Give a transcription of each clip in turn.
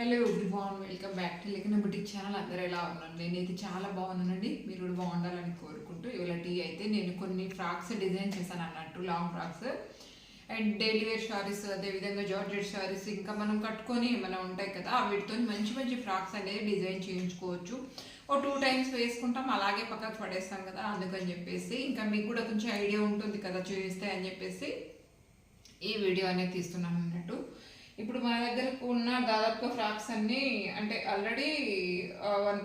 Hello everyone welcome back to Lekhana boutique channel అందరూ ఎలా ఉన్నాను నేనైతే చాలా బాగున్నానండి. మీరు కూడా బాగుండాలని కోరుకుంటూ ఇవాళ టీ అయితే నేను కొన్ని ఫ్రాక్స్ డిజైన్ చేశాను అన్నట్టు long frocks. And daily wear saris అదేవిధంగా జార్జెట్ శారీస్ ఇంకా మనం కట్టుకొని ఏమైనా ఉంటాయి కదా వీటితో మంచి మంచి ఫ్రాక్స్ అనేది డిజైన్ చేయించుకోవచ్చు. ఓ టూ టైమ్స్ వేసుకుంటాం అలాగే పక్కకు పడేస్తాం కదా అందుకని చెప్పేసి. ఇంకా మీకు కూడా కొంచెం ఐడియా ఉంటుంది కదా చూపిస్తే అని చెప్పేసి. ఈ వీడియో అనేది తీస్తున్నాను అన్నట్టు. ఇప్పుడు మన దగ్గర ఉన్న దాదాపుగా ఫ్రాక్స్ అన్నీ అంటే ఆల్రెడీ వన్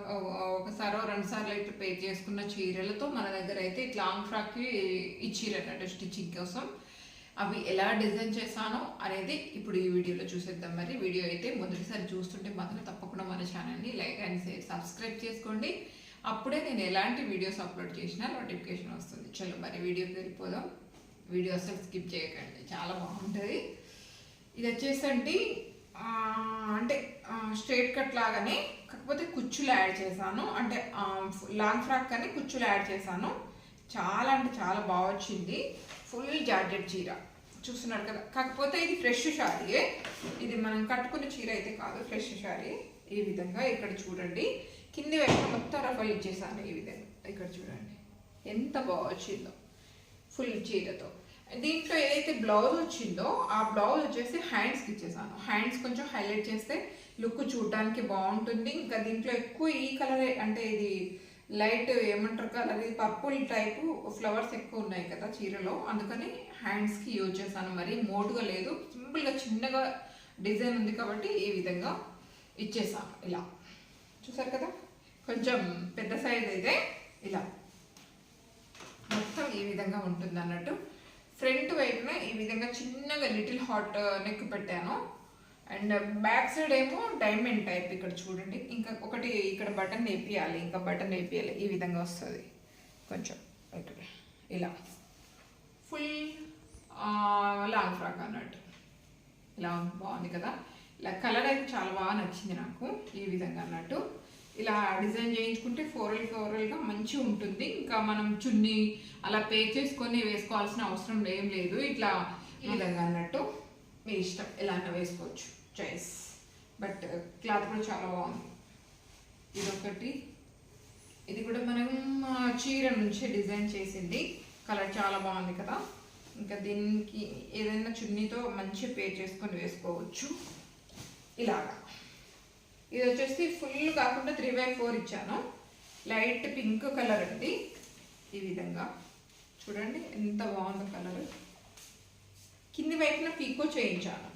ఒకసారి రెండు సార్లు అయితే పే చేసుకున్న చీరలతో మన దగ్గర అయితే ఇట్లా లాంగ్ ఫ్రాక్కి ఇచ్చిరట స్టిచ్చింగ్ కోసం. అవి ఎలా డిజైన్ చేశానో అనేది ఇప్పుడు ఈ వీడియోలో చూసేద్దాం. మరి వీడియో అయితే మొదటిసారి చూస్తుంటే మాత్రం తప్పకుండా మన ఛానల్ని లైక్ అండ్ షేర్ సబ్స్క్రైబ్ చేసుకోండి. అప్పుడే నేను ఎలాంటి వీడియోస్ అప్లోడ్ చేసినా నోటిఫికేషన్ వస్తుంది. చలో మరి వీడియోకి వెళ్ళిపోదాం. వీడియో అసలు స్కిప్ చేయకండి. చాలా బాగుంటుంది. ఇది వచ్చేసండి అంటే స్ట్రైట్ కట్ లాగానే కాకపోతే కుచ్చులు యాడ్ చేశాను. అంటే లాంగ్ ఫ్రాక్ కానీ కుచ్చులు యాడ్ చేశాను. చాలా అంటే చాలా బాగా వచ్చింది. ఫుల్ జార్జెట్ చీర. చూస్తున్నారు కదా. కాకపోతే ఇది ఫ్రెష్ శారీయే ఇది మనం కట్టుకున్న చీర అయితే కాదు ఫ్రెష్ శారీ ఈ విధంగా ఇక్కడ చూడండి. కింది వైపు మొత్తం రఫల్ ఇచ్చేసాను ఈ విధంగా. ఇక్కడ చూడండి. ఎంత బాగా వచ్చిందో. ఫుల్ చీరతో. దీంట్లో ఏదైతే బ్లౌజ్ వచ్చిందో ఆ బ్లౌజ్ వచ్చేసి హ్యాండ్స్కి ఇచ్చేసాను. హ్యాండ్స్ కొంచెం హైలైట్ చేస్తే లుక్ చూడడానికి బాగుంటుంది. ఇంకా దీంట్లో ఎక్కువ ఈ కలర్ అంటే ఇది లైట్ ఏమంటారు కలర్ ఇది పర్పుల్ టైపు ఫ్లవర్స్ ఎక్కువ ఉన్నాయి కదా చీరలో. అందుకని హ్యాండ్స్కి యూజ్ చేశాను. మరి మోటుగా లేదు. సింపుల్గా చిన్నగా డిజైన్ ఉంది కాబట్టి ఈ విధంగా ఇచ్చేసాను. ఇలా. చూసారు కదా? కొంచెం పెద్ద సైజ్ అయితే ఇలా. మొత్తం ఈ విధంగా ఉంటుంది అన్నట్టు ఫ్రంట్ వైపున ఈ విధంగా చిన్నగా లిటిల్ హాట్ నెక్ uh, పెట్టాను. అండ్ బ్యాక్ సైడ్ ఏమో డైమండ్ టైప్ ఇక్కడ చూడండి. ఇంకా ఒకటి ఇక్కడ బటన్ వేపియాలి ఇంకా బటన్ వేపియాలి ఈ విధంగా వస్తుంది. కొంచెం ఇక్కడ ఇలా. ఫుల్ లాంగ్ ఫ్రాక్ అన్నట్టు. ఇలా బాగుంది కదా. ఇలా కలర్ అయితే చాలా బాగా నచ్చింది నాకు ఈ విధంగా అన్నట్టు. ఇలా డిజైన్ చేయించుకుంటే ఫోరల్ ఫోరల్గా మంచిగా ఉంటుంది. ఇంకా మనం చున్నీ అలా పే చేసుకొని వేసుకోవాల్సిన అవసరం ఏం లేదు. ఇట్లా ఈ విధంగా అన్నట్టు మీ ఇష్టం ఎలా అన్నా వేసుకోవచ్చు చాయిస్ బట్ క్లాత్ కూడా చాలా బాగుంది. ఇదొకటి ఇది కూడా మనం చీర నుంచి డిజైన్ చేసింది. కలర్ చాలా బాగుంది కదా. ఇంకా దీనికి ఏదైనా చున్నీతో మంచి పే చేసుకొని వేసుకోవచ్చు. ఇలాగా. ఇది వచ్చేసి ఫుల్ కాకుండా త్రీ బై ఫోర్ ఇచ్చాను. లైట్ పింక్ కలర్ అండి ఈ విధంగా. చూడండి ఎంత బాగుంది కలర్ కింది వైపున పీకో చేయించాను.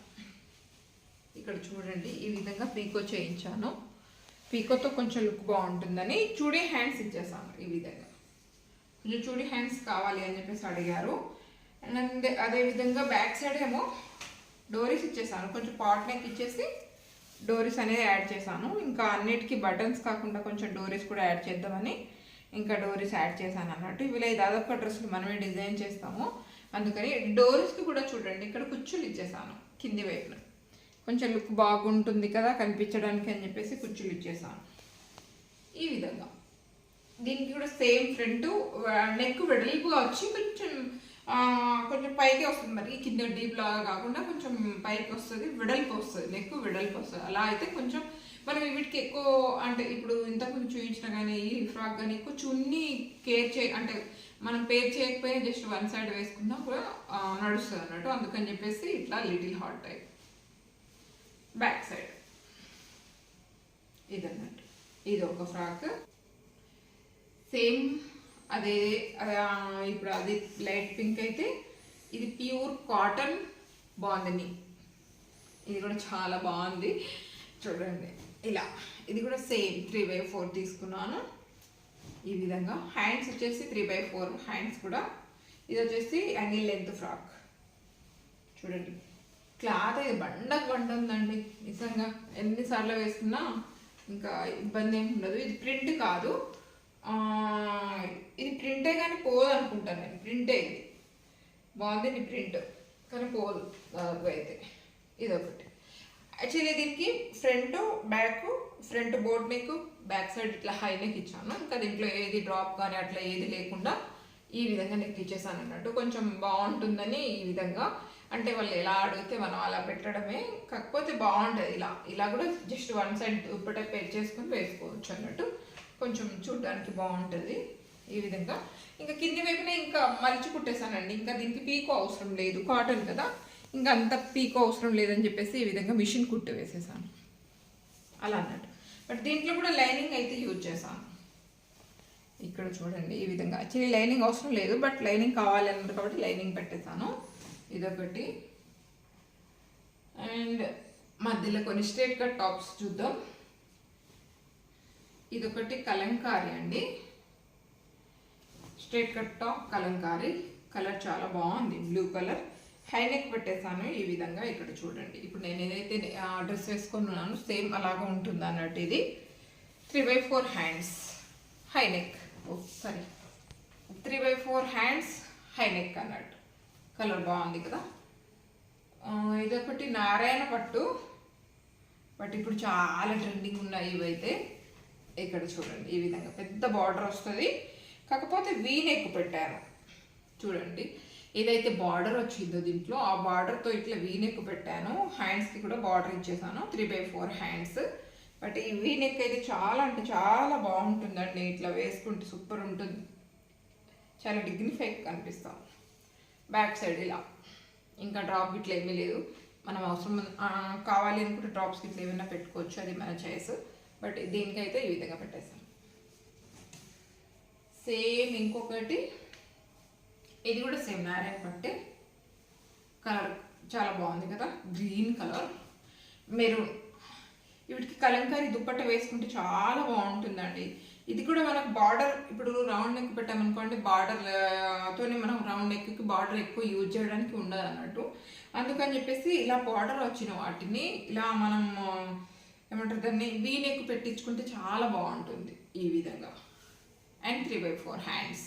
ఇక్కడ చూడండి ఈ విధంగా పీకో చేయించాను. పీకోతో కొంచెం లుక్ బాగుంటుందని చూడి హ్యాండ్స్ ఇచ్చేసాను ఈ విధంగా. కొంచెం చూడి హ్యాండ్స్ కావాలి అని చెప్పేసి అడిగారు. అండ్ అదే విధంగా బ్యాక్ సైడ్ ఏమో డోరీస్ ఇచ్చేసాను. కొంచెం పాట్ నెక్ ఇచ్చేసి డోరీస్ అనేది యాడ్ చేశాను. ఇంకా అన్నిటికీ బటన్స్ కాకుండా కొంచెం డోరీస్ కూడా యాడ్ చేద్దామని ఇంకా డోరీస్ యాడ్ చేశాను అన్నట్టు. ఇవి దాదాపు డ్రెస్సులు మనమే డిజైన్ చేస్తాము. అందుకని డోరీస్కి కూడా చూడండి ఇక్కడ కుచ్చులు ఇచ్చేసాను కింది వైపున. కొంచెం లుక్ బాగుంటుంది కదా కనిపించడానికి అని చెప్పేసి కుచ్చులు ఇచ్చేసాను ఈ విధంగా. దీనికి కూడా సేమ్ ఫ్రంట్ నెక్ వెడల్పుగా వచ్చి కొంచెం కొంచెం పైకి వస్తుంది మరి. కింద డీప్ లాగా కాకుండా కొంచెం పైకి వస్తుంది విడల్పు వస్తుంది నెక్ విడల్పు వస్తుంది. అలా అయితే కొంచెం మనం వీటికి ఎక్కువ అంటే ఇప్పుడు ఇంత కొంచెం చూపించినా కానీ ఈ ఫ్రాక్ కానీ ఎక్కువ చున్నీ కేర్ చే అంటే మనం పేర్ చేయకపోయినా జస్ట్ వన్ సైడ్ వేసుకున్నా కూడా నడుస్తుంది అన్నట్టు. అందుకని చెప్పేసి ఇట్లా little hot type. Back side. ఇది అన్నట్టు ఇది ఒక ఫ్రాక్. సేమ్ అదే ఇప్పుడు అది లైట్ పింక్ అయితే ఇది ప్యూర్ కాటన్ బాగుంది ఇది కూడా చాలా బాగుంది. చూడండి. ఇలా ఇది కూడా సేమ్ త్రీ బై ఫోర్ తీసుకున్నాను. ఈ విధంగా. హ్యాండ్స్ వచ్చేసి త్రీ బై ఫోర్ హ్యాండ్స్ కూడా. ఇది వచ్చేసి యాంగిల్ లెంత్ ఫ్రాక్. చూడండి. క్లాత్ ఇది బండకు బండ ఉందండి. నిజంగా ఎన్నిసార్లు వేసుకున్నా ఇంకా ఇబ్బంది ఏమి ఉండదు. ఇది ప్రింట్ కాదు. ఇది ప్రింటే కానీ పోదు అనుకుంటాను నేను. ప్రింటే ఇది. బాగుంది నీ ప్రింట్ కానీ పోదు దాదాపు అయితే. ఇది ఒకటి యాక్చువల్లీ దీనికి front back front board neck back side ఇట్లా హై నెక్ ఇచ్చాను. ఇంకా దీంట్లో ఏది డ్రాప్ కానీ అట్లా ఏది లేకుండా ఈ విధంగా నెక్ ఇచ్చేసాను అన్నట్టు. కొంచెం బాగుంటుందని ఈ విధంగా. అంటే వాళ్ళు ఎలా అడిగితే మనం అలా పెట్టడమే. కాకపోతే బాగుంటుంది. ఇలా ఇలా కూడా just one side dupatta pair వేసుకోవచ్చు అన్నట్టు. కొంచెం చూడడానికి బాగుంటుంది ఈ విధంగా. ఇంకా కింది వైపున ఇంకా మలిచి కుట్టేసానండి ఇంకా దీనికి పీకో అవసరం లేదు. కాటన్ కదా. ఇంకా అంత పీకో అవసరం లేదని చెప్పేసి ఈ విధంగా మిషన్ కుట్టు వేసేసాను. అలా అన్నట్టు. బట్ దీంట్లో కూడా లైనింగ్ అయితే యూజ్ చేశాను. ఇక్కడ చూడండి ఈ విధంగా. యాక్చువల్లీ లైనింగ్ అవసరం లేదు బట్ లైనింగ్ కావాలి అన్నారు కాబట్టి లైనింగ్ పెట్టేశాను. ఇదొకటి. అండ్ మధ్యలో కొన్ని స్ట్రేట్ కట్ టాప్స్ చూద్దాం. ఇదొకటి కలంకారీ అండి. Straight cut top Kalamkari. Colour చాలా బాగుంది. బ్లూ కలర్ హైనెక్ పెట్టేశాను. ఈ విధంగా ఇక్కడ చూడండి. ఇప్పుడు నేను ఏదైతే డ్రెస్ వేసుకున్నాను సేమ్ అలాగా ఉంటుంది అన్నట్టు ఇది. Three by four hands high neck oh sorry three by four hands high neck అన్నట్టు. కలర్ బాగుంది కదా. ఇదొకటి నారాయణ పట్టు. బట్ ఇప్పుడు చాలా ట్రెండింగ్ ఉన్నాయి ఇవైతే. ఇక్కడ చూడండి ఈ విధంగా పెద్ద బార్డర్ వస్తుంది. కాకపోతే వీ నెక్ పెట్టాను చూడండి ఏదైతే బార్డర్ వచ్చిందో దీంట్లో ఆ బార్డర్తో ఇట్లా వీ నెక్ పెట్టాను. హ్యాండ్స్కి కూడా బార్డర్ ఇచ్చేసాను. Three by four hands but ఈ వీ నెక్ అయితే చాలా అంటే చాలా బాగుంటుందండి. ఇట్లా వేసుకుంటే సూపర్ ఉంటుంది. చాలా డిగ్నిఫై కనిపిస్తాం. బ్యాక్ సైడ్ ఇలా. ఇంకా డ్రాప్ ఇట్లా ఏమీ లేదు. మనం అవసరం కావాలి అనుకుంటే డ్రాప్స్ ఇట్లా ఏమైనా పెట్టుకోవచ్చు. అది మన చాయిస్ బట్ దీనికైతే ఈ విధంగా పెట్టేస్తాం సేమ్ ఇంకొకటి ఇది కూడా సేమ్ నారాయణ పట్టే. కలర్ చాలా బాగుంది కదా గ్రీన్ కలర్. మెరూన్ వీటికి కలంకారీ దుప్పట్ట వేసుకుంటే చాలా బాగుంటుందండి. ఇది కూడా మనకు బార్డర్ ఇప్పుడు రౌండ్ నెక్ పెట్టామనుకోండి బార్డర్ తోని మనం రౌండ్ నెక్కి బార్డర్ ఎక్కువ యూజ్ చేయడానికి ఉండదు అన్నట్టు అందుకని చెప్పేసి ఇలా బార్డర్ వచ్చిన వాటిని ఇలా మనం ఏమంటారు దాన్ని వీ పెట్టించుకుంటే చాలా బాగుంటుంది ఈ విధంగా. And three by four hands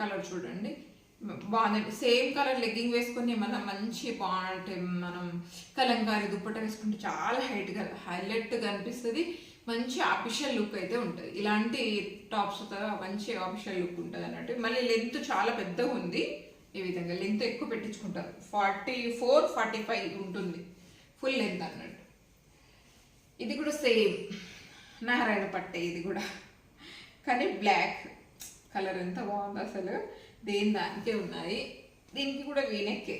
colour చూడండి. బాగుంది. సేమ్ కలర్ లెగ్గింగ్ వేసుకొని మనం మంచి బాగుంటే మనం కలంకారీ దుప్పట వేసుకుంటే చాలా హైట్గా హైలైట్గా అనిపిస్తుంది. మంచి అఫిషియల్ లుక్ అయితే ఉంటుంది. ఇలాంటి టాప్స్ మంచి ఆఫిషియల్ లుక్ ఉంటుంది అన్నట్టు. మళ్ళీ లెంత్ చాలా పెద్దగా ఉంది. ఈ విధంగా లెంత్ ఎక్కువ పెట్టించుకుంటారు. ఫార్టీ ఫోర్ ఫార్టీ ఫైవ్ ఉంటుంది. ఫుల్ లెంత్ అన్నట్టు. ఇది కూడా సేమ్. నారాయణ పట్టే ఇది కూడా. కానీ బ్లాక్ కలర్ ఎంత బాగుంది అసలు. దేని దానికే ఉన్నాయి. దీనికి కూడా వీనెక్కే.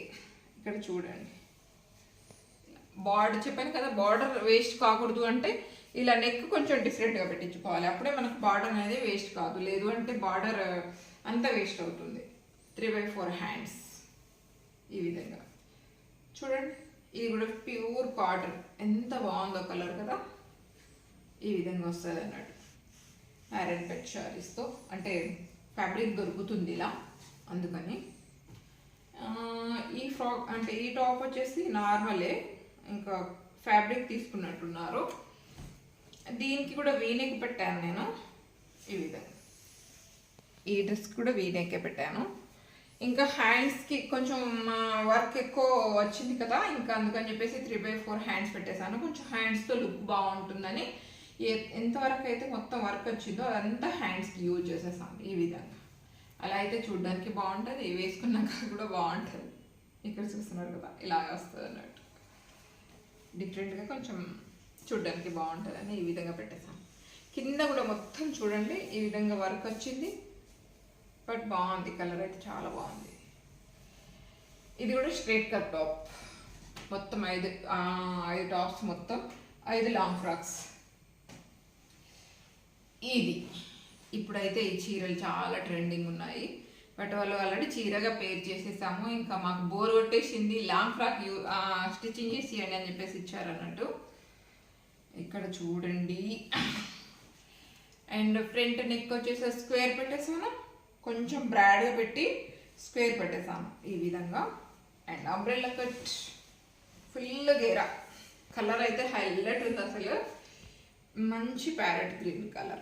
ఇక్కడ చూడండి. బార్డర్ చెప్పాను కదా బార్డర్ వేస్ట్ కాకూడదు అంటే ఇలా నెక్ కొంచెం డిఫరెంట్గా పెట్టించుకోవాలి. అప్పుడే మనకు బార్డర్ అనేది వేస్ట్ కాదు. లేదు అంటే బార్డర్ అంతా వేస్ట్ అవుతుంది. త్రీ బై ఫోర్ హ్యాండ్స్ ఈ విధంగా. చూడండి. ఇది కూడా ప్యూర్ కాటన్. ఎంత బాగుందో కలర్ కదా? ఈ విధంగా వస్తుంది అన్నట్టు. ఐరన్ పెట్ శారీస్తో అంటే ఫ్యాబ్రిక్ దొరుకుతుంది ఇలా అందుకని. ఈ ఫ్రాక్ అంటే ఈ టాప్ వచ్చేసి నార్మలే ఇంకా ఫ్యాబ్రిక్ తీసుకున్నట్టున్నారు. దీనికి కూడా వీనెక్ పెట్టాను నేను ఈ విధంగా. ఈ డ్రెస్ కూడా వీనెక్కే పెట్టాను. ఇంకా హ్యాండ్స్కి కొంచెం వర్క్ ఎక్కువ వచ్చింది కదా ఇంకా అందుకని చెప్పేసి త్రీ బై ఫోర్ హ్యాండ్స్ పెట్టేశాను. కొంచెం హ్యాండ్స్తో లుక్ బాగుంటుందని ఏ- ఎంతవరకు అయితే మొత్తం వర్క్ వచ్చిందో అదంతా హ్యాండ్స్కి యూజ్ చేసేసాను ఈ విధంగా. అలా అయితే చూడడానికి బాగుంటుంది వేసుకున్నాక కూడా బాగుంటుంది. ఇక్కడ చూస్తున్నారు కదా ఇలాగే వస్తుంది అన్నట్టు. డిఫరెంట్గా కొంచెం చూడడానికి బాగుంటుంది అని ఈ విధంగా పెట్టేసాను కింద కూడా మొత్తం చూడండి ఈ విధంగా వర్క్ వచ్చింది. బట్ బాగుంది కలర్ అయితే చాలా బాగుంది. ఇది కూడా స్ట్రేట్ కట్ టాప్. మొత్తం ఐదు ఐదు టాప్స్ మొత్తం ఐదు లాంగ్ ఫ్రాక్స్. ఇది. ఇప్పుడైతే ఈ చీరలు చాలా ట్రెండింగ్ ఉన్నాయి. బట్ వాళ్ళు ఆల్రెడీ చీరగా పేర్ చేసేసాము. ఇంకా మాకు బోర్ కొట్టేసింది. లాంగ్ ఫ్రాక్ యూ స్టిచ్చింగ్ చేసి ఇవ్వండి అని చెప్పేసి ఇచ్చారు అన్నట్టు. ఇక్కడ చూడండి. అండ్ ఫ్రంట్ నెక్ వచ్చేసి స్క్వేర్ పెట్టేసాను? కొంచెం బ్రాడ్గా పెట్టి స్క్వేర్ పెట్టేసాను ఈ విధంగా. And umbrella cut. ఫుల్ గేరా. కలర్ అయితే హైలైట్ ఉంది అసలు. మంచి parrot green colour.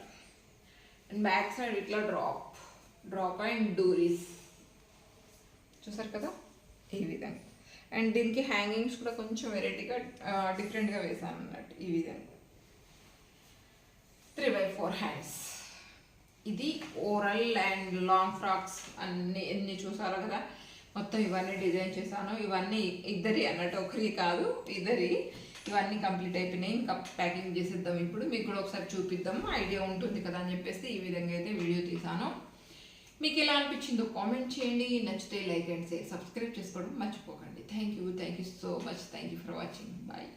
And back side ఇట్లా డ్రాప్. Drop and doris. చూసారు కదా? ఈ విధంగా. అండ్ దీనికి హ్యాంగింగ్స్ కూడా కొంచెం వెరైటీగా డిఫరెంట్గా వేసాను అన్నట్టు ఈ విధంగా. Three by four hands. ఇది ఓరల్ అండ్ లాంగ్ ఫ్రాక్స్ అన్ని ఎన్ని చూసారో కదా? మొత్తం ఇవన్నీ డిజైన్ చేశాను. ఇవన్నీ ఇద్దరి అన్నట్టు ఒకరి కాదు ఇద్దరి. ఇవన్నీ కంప్లీట్ అయిపోయినాయి. ఇంకా ప్యాకింగ్ చేసేద్దాం ఇప్పుడు. మీకు కూడా ఒకసారి చూపిద్దాం. ఐడియా ఉంటుంది కదా అని చెప్పేసి ఈ విధంగా అయితే వీడియో తీసాను మీకు ఎలా అనిపించిందో కామెంట్ చేయండి. నచ్చితే లైక్ అండ్ సే సబ్స్క్రైబ్ చేసుకోవడం మర్చిపోకండి. Thank you thank you so much thank you for watching bye